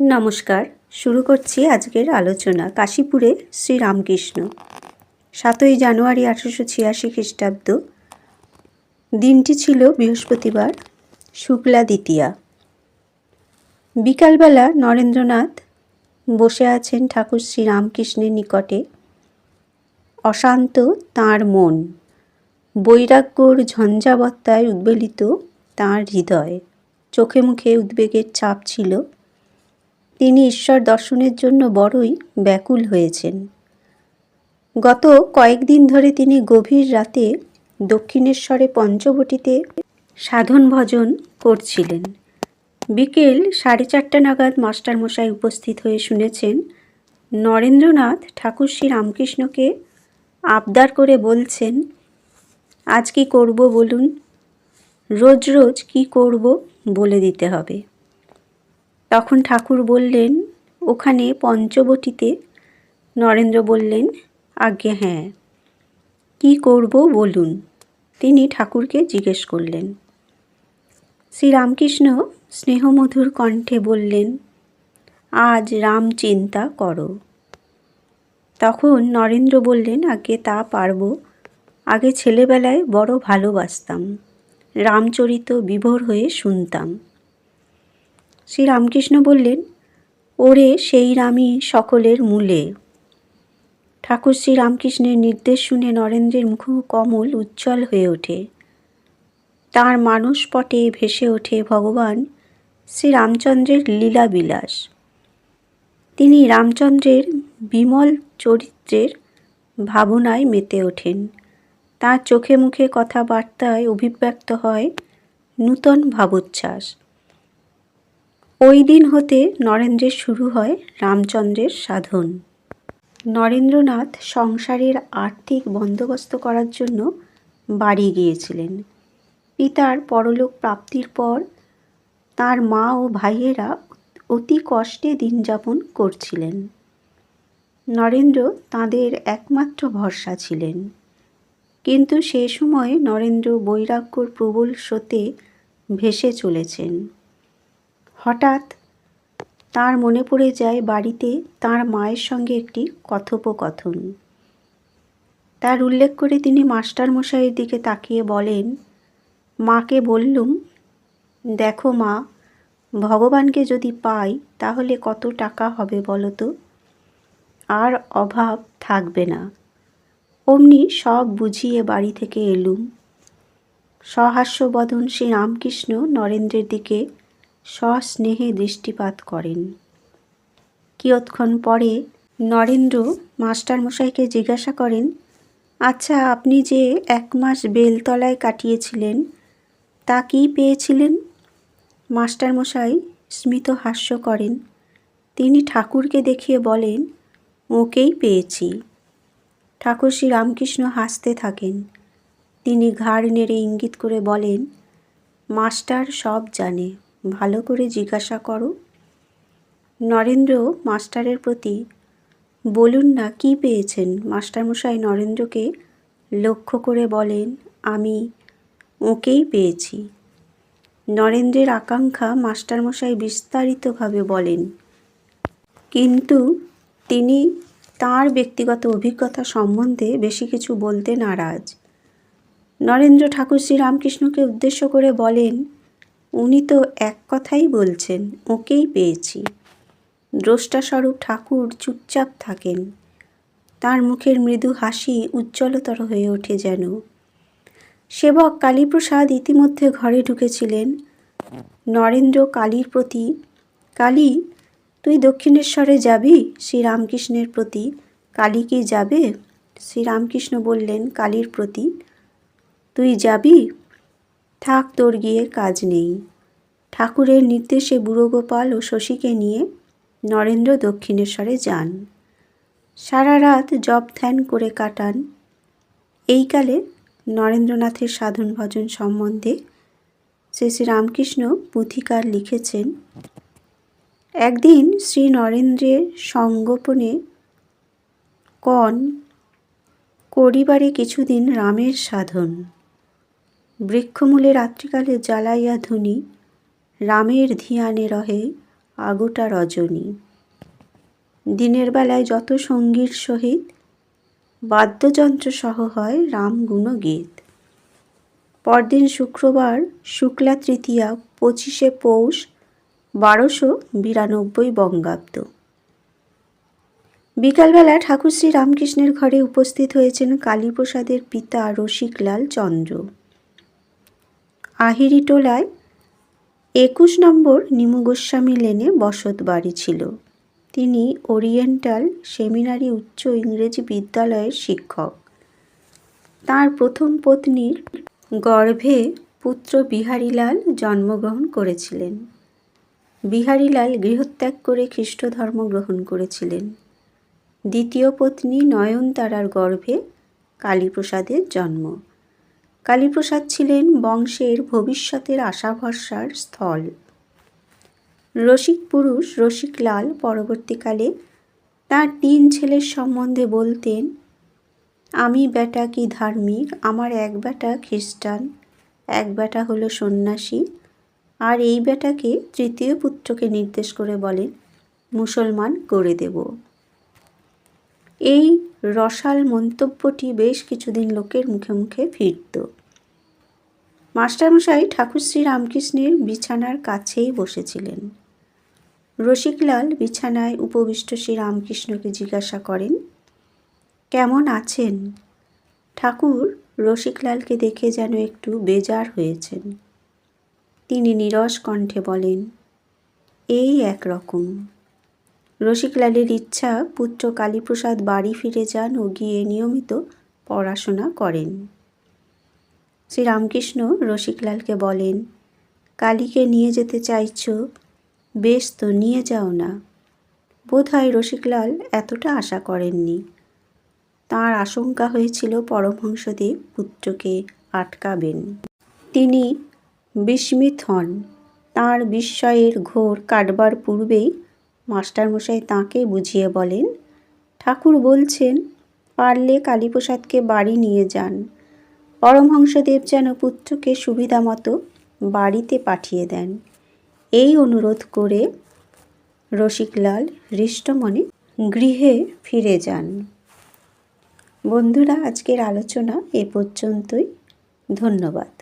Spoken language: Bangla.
নমস্কার, শুরু করছি আজকের আলোচনা, কাশীপুরে শ্রীরামকৃষ্ণ। সাতই জানুয়ারি আঠেরোশো ছিয়াশি খ্রিস্টাব্দ। দিনটি ছিল বৃহস্পতিবার, শুক্লা দ্বিতীয়া। বিকালবেলা নরেন্দ্রনাথ বসে আছেন ঠাকুর শ্রীরামকৃষ্ণের নিকটে। অশান্ত তাঁর মন, বৈরাগ্যর ঝঞ্ঝাবত্তায় উদ্বেলিত তাঁর হৃদয়। চোখে মুখে উদ্বেগের ছাপ ছিল। তিনি ঈশ্বর দর্শনের জন্য বড়ই ব্যাকুল হয়েছেন। গত কয়েকদিন ধরে তিনি গভীর রাতে দক্ষিণেশ্বরে পঞ্চবটিতে সাধন ভজন করছিলেন। বিকেল সাড়ে চারটা নাগাদ মাস্টারমশাই উপস্থিত হয়ে শুনেছেন, নরেন্দ্রনাথ ঠাকুর শ্রী রামকৃষ্ণকে আবদার করে বলছেন, আজ কি করব বলুন? রোজ রোজ কি করব বলে দিতে হবে। তখন ঠাকুর বললেন, ওখানে পঞ্চবটিতে? নরেন্দ্র বললেন, আজ্ঞে হ্যাঁ। কি করব বলুন? তিনি ঠাকুরকে জিজ্ঞেস করলেন। শ্রীরামকৃষ্ণ স্নেহমধুর কণ্ঠে বললেন, আজ রাম চিন্তা করো। তখন নরেন্দ্র বললেন আগে তা পারব। আগে ছেলেবেলায় বড় ভালোবাসতাম, রামচরিত বিভোর হয়ে শুনতাম। শ্রীরামকৃষ্ণ বললেন, ওরে সেই রামই সকলের মূলে। ঠাকুর শ্রীরামকৃষ্ণের নির্দেশ শুনে নরেন্দ্রের মুখ কমল উজ্জ্বল হয়ে ওঠে। তাঁর মানসপটে ভেসে ওঠে ভগবান শ্রীরামচন্দ্রের লীলাবিলাস। তিনি রামচন্দ্রের বিমল চরিত্রের ভাবনায় মেতে ওঠেন। তার চোখে মুখে কথাবার্তায় অভিব্যক্ত হয় নূতন ভাবোচ্ছ্বাস। ওই দিন হতে নরেন্দ্রের শুরু হয় রামচন্দ্রের সাধন। নরেন্দ্রনাথ সংসারের আর্থিক বন্দোবস্ত করার জন্য বাড়ি গিয়েছিলেন। পিতার পরলোক প্রাপ্তির পর তার মা ও ভাইয়েরা অতি কষ্টে দিন যাপন করছিলেন। নরেন্দ্র তাঁদের একমাত্র ভরসা ছিলেন। কিন্তু সে সময় নরেন্দ্র বৈরাগ্যর প্রবল স্রোতে ভেসে চলেছেন। হঠাৎ তার মনে পড়ে যায় বাড়িতে তার মায়ের সঙ্গে একটি কথোপকথন। তার উল্লেখ করে তিনি মাস্টারমশাইয়ের দিকে তাকিয়ে বলেন, মাকে বললুম, দেখো মা, ভগবানকে যদি পাই তাহলে কত টাকা হবে বলো তো আর অভাব থাকবে না। অমনি সব বুঝিয়ে বাড়ি থেকে এলুম। সহাস্যবদন শ্রী রামকৃষ্ণ নরেন্দ্রের দিকে সস্নেহে দৃষ্টিপাত করেন। কিয়ৎক্ষণ পরে নরেন্দ্র মাস্টারমশাইকে জিজ্ঞাসা করেন আচ্ছা আপনি যে এক মাস বেলতলায় কাটিয়েছিলেন, তা কি পেয়েছিলেন? মাস্টারমশাই স্মিত হাস্য করেন, তিনি ঠাকুরকে দেখিয়ে বলেন, ওকেই পেয়েছি ঠাকুর শ্রী রামকৃষ্ণ হাসতে থাকেন। তিনি ঘাড় নেড়ে ইঙ্গিত করে বলেন, মাস্টার সব জানে। ভালো করে জিজ্ঞাসা করো। নরেন্দ্র মাস্টারের প্রতি, বলুন না কি পেয়েছেন? মাস্টারমশাই নরেন্দ্রকে লক্ষ্য করে বলেন, আমি ওকেই পেয়েছি। নরেন্দ্রের আকাঙ্ক্ষা মাস্টারমশাই বিস্তারিতভাবে বলেন। কিন্তু তিনি তার ব্যক্তিগত অভিজ্ঞতা সম্বন্ধে বেশি কিছু বলতে নারাজ। নরেন্দ্র ঠাকুর শ্রীরামকৃষ্ণকে উদ্দেশ্য করে বলেন উনি তো এক কথাই বলছেন, ওকেই পেয়েছি। দ্রষ্টাস্বরূপ ঠাকুর চুপচাপ থাকেন। তার মুখের মৃদু হাসি উজ্জ্বলতর হয়ে ওঠে যেন। সেবক কালীপ্রসাদ ইতিমধ্যে ঘরে ঢুকেছিলেন। নরেন্দ্র কালীর প্রতি, কালী, তুই দক্ষিণেশ্বরে যাবি? শ্রীরামকৃষ্ণের প্রতি। কালী কি যাবে? শ্রীরামকৃষ্ণ বললেন, কালীর প্রতি। তুই যাবি? থাক তোর গিয়ে কাজ নেই। ঠাকুরের নির্দেশে বুড়োগোপাল ও শশীকে নিয়ে নরেন্দ্র দক্ষিণেশ্বরে যান। সারা রাত জপ ধ্যান করে কাটান। এইকালে নরেন্দ্রনাথের সাধন ভজন সম্বন্ধে শ্রী শ্রী রামকৃষ্ণ পুঁথিকার লিখেছেন, একদিন শ্রী নরেন্দ্রের সঙ্গোপনে কন করিবারে কিছুদিন রামের সাধন। বৃক্ষমূলে রাত্রিকালে জ্বালাইয়া ধুনি, রামের ধিয়ানে রহে আগোটা রজনী। দিনের বেলায় যত সঙ্গীর সহিত বাদ্যযন্ত্র সহ হয় রামগুণ গীত পরদিন শুক্রবার শুক্লা তৃতীয়া পঁচিশে পৌষ বারোশো বিরানব্বই বঙ্গাব্দ। বিকালবেলা ঠাকুর শ্রী রামকৃষ্ণের ঘরে উপস্থিত হয়েছেন কালীপ্রসাদের পিতা রসিকলাল চন্দ্র। আহিরি টোলায় একুশ নম্বর নিমু গোস্বামী লেনে বসত বাড়ি ছিল। তিনি ওরিয়েন্টাল সেমিনারি উচ্চ ইংরেজি বিদ্যালয়ের শিক্ষক। তার প্রথম পত্নীর গর্ভে পুত্র বিহারীলাল জন্মগ্রহণ করেছিলেন। বিহারীলাল গৃহত্যাগ করে খ্রিস্ট ধর্ম গ্রহণ করেছিলেন। দ্বিতীয় পত্নী নয়নতারার গর্ভে কালীপ্রসাদের জন্ম। কালীপ্রসাদ ছিলেন বংশের ভবিষ্যতের আশা ভরসার স্থল। রসিক পুরুষ রসিকলাল পরবর্তীকালে তার তিন ছেলের সম্বন্ধে বলতেন, আমি বেটা কি ধার্মিক? আমার এক বেটা খ্রিস্টান, এক বেটা হলো সন্ন্যাসী, আর এই বেটাকে তৃতীয় পুত্রকে নির্দেশ করে বলেন, মুসলমান করে দেব এই রসাল মন্তব্যটি বেশ কিছুদিন লোকের মুখে মুখে ফিরত। মাস্টারমশাই ঠাকুর শ্রী রামকৃষ্ণের বিছানার কাছেই বসেছিলেন। রসিকলাল বিছানায় উপবিষ্ট শ্রী রামকৃষ্ণকে জিজ্ঞাসা করেন, কেমন আছেন? ঠাকুর রসিকলালকে দেখে যেন একটু বেজার হয়েছেন। তিনি নিরস কণ্ঠে বলেন, এই একরকম। রসিকলালের ইচ্ছা, পুত্র কালীপ্রসাদ বাড়ি ফিরে যান ও গিয়ে নিয়মিত পড়াশোনা করেন। শ্রীরামকৃষ্ণ রসিকলালকে বলেন, কালীকে নিয়ে যেতে চাইছ, বেশ তো নিয়ে যাও না। বোধ হয় রসিকলাল এতটা আশা করেননি। তাঁর আশঙ্কা হয়েছিল পরমহংসদেব পুত্রকে আটকাবেন। তিনি বিস্মিত হন। তাঁর বিস্ময়ের ঘোর কাটবার পূর্বেই মাস্টারমশাই তাঁকে বুঝিয়ে বলেন, ঠাকুর বলছেন, পারলে কালীপ্রসাদকে বাড়ি নিয়ে যান। পরমহংসদেব যেন পুত্রকে সুবিধা মতো বাড়িতে পাঠিয়ে দেন। এই অনুরোধ করে রসিকলাল হৃষ্টমনে গৃহে ফিরে যান। বন্ধুরা, আজকের আলোচনা এ পর্যন্তই। ধন্যবাদ।